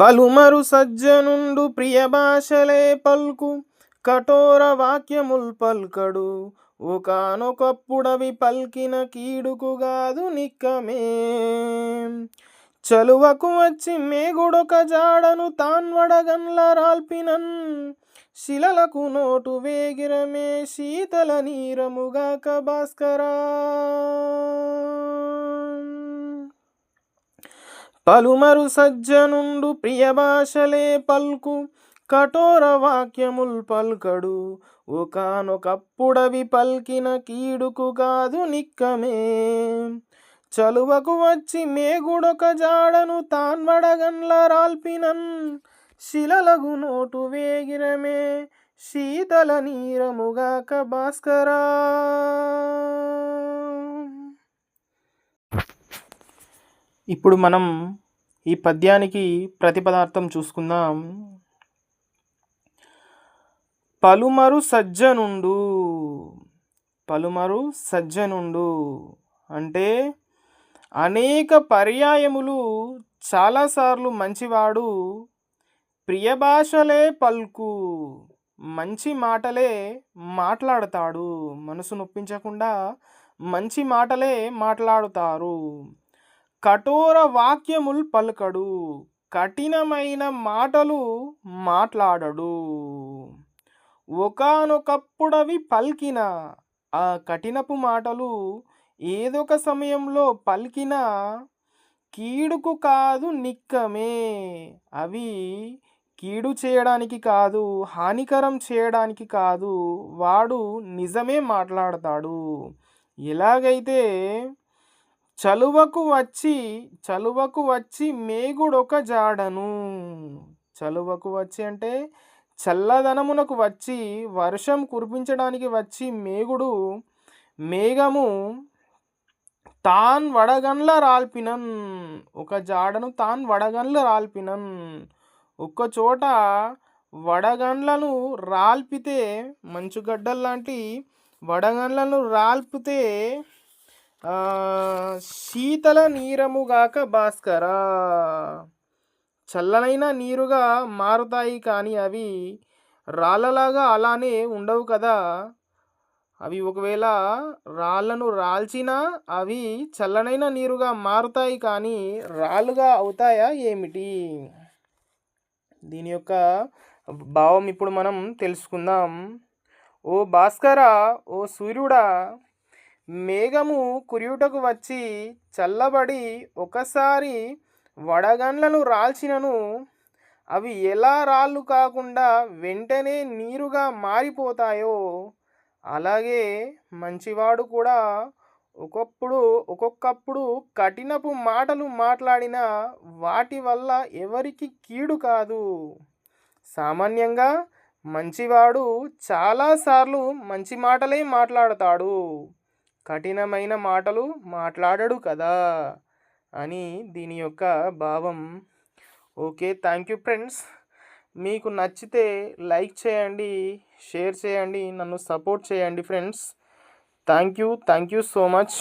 పలుమరు సజ్జనుండు ప్రియ భాషలే పల్కు కఠోర వాక్యముల్ పల్కడు. ఒకనొకప్పుడవి పల్కిన కీడుకుగాదు నిక్కమే. చలువకు వచ్చి మేగుడొక జాడను తాన్వడగన్ల రాల్పినన్ శిలలకు నోటు వేగిరమే శీతల నీరముగాక భాస్కరా. పలుమరు సజ్జనుండు ప్రియ భాషలే పల్కు కఠోర వాక్యముల్ పల్కడు. ఒకనొకప్పుడవి పల్కిన కీడుకు కాదు నిక్కమే. చలువకు వచ్చి మేగుడొక జాడను తాన్వడగన్ల రాల్పినన్ శిలలగు నోటు వేగిరమే శీతల నీరముగాక భాస్కరా. ఇప్పుడు మనం ఈ పద్యానికి ప్రతిపదార్థం చూసుకుందాం. పలుమరు సజ్జనుండు పలుమరు సజ్జనుండు అంటే అనేక పర్యాయములు చాలాసార్లు మంచివాడు ప్రియ భాషలే మంచి మాటలే మాట్లాడతాడు. మనసు నొప్పించకుండా మంచి మాటలే మాట్లాడుతారు. కఠోర వాక్యముల్ పలుకడు కఠినమైన మాటలు మాట్లాడడు. ఒకనొకప్పుడవి పలికిన ఆ కఠినపు మాటలు ఏదొక సమయంలో పలికిన కీడుకు కాదు నిక్కమే. అవి కీడు చేయడానికి కాదు హానికరం చేయడానికి కాదు వాడు నిజమే మాట్లాడతాడు. ఎలాగైతే చలువకు వచ్చి చలువకు వచ్చి మేగుడొక జాడను. చలువకు వచ్చి అంటే చల్లదనమునకు వచ్చి వర్షం కురిపించడానికి వచ్చి మేగుడు మేఘము తాన్ వడగండ్ల రాల్పినన్. ఒక జాడను తాన్ వడగండ్ల రాల్పినన్. ఒక్క చోట వడగండ్లను రాల్పితే మంచుగడ్డల్లాంటి వడగండ్లను రాల్పితే శీతల నీరముగాక భాస్కరా. చల్లనైన నీరుగా మారుతాయి కానీ అవి రాళ్ళలాగా అలానే ఉండవు కదా. అవి ఒకవేళ రాళ్ళను రాల్చినా అవి చల్లనైన నీరుగా మారుతాయి కానీ రాళ్ళుగా అవుతాయా ఏమిటి? దీని యొక్క భావం ఇప్పుడు మనం తెలుసుకుందాం. ఓ భాస్కర ఓ సూర్యుడా మేఘము కురియుటకు వచ్చి చల్లబడి ఒకసారి వడగండ్లను రాల్చినను. అవి ఎలా రాళ్ళు కాకుండా వెంటనే నీరుగా మారిపోతాయో అలాగే మంచివాడు కూడా ఒకప్పుడు ఒక్కొక్కప్పుడు కఠినపు మాటలు మాట్లాడిన వాటి వల్ల ఎవరికి కీడు కాదు. సామాన్యంగా మంచివాడు చాలాసార్లు మంచి మాటలే మాట్లాడతాడు. కఠినమైన మాటలు మాట్లాడడు కదా! అని దీని యొక్క భావం. Okay thank you friends. మీకు నచ్చితే లైక్ చేయండి షేర్ చేయండి నన్ను సపోర్ట్ చేయండి friends. Thank you thank you so much.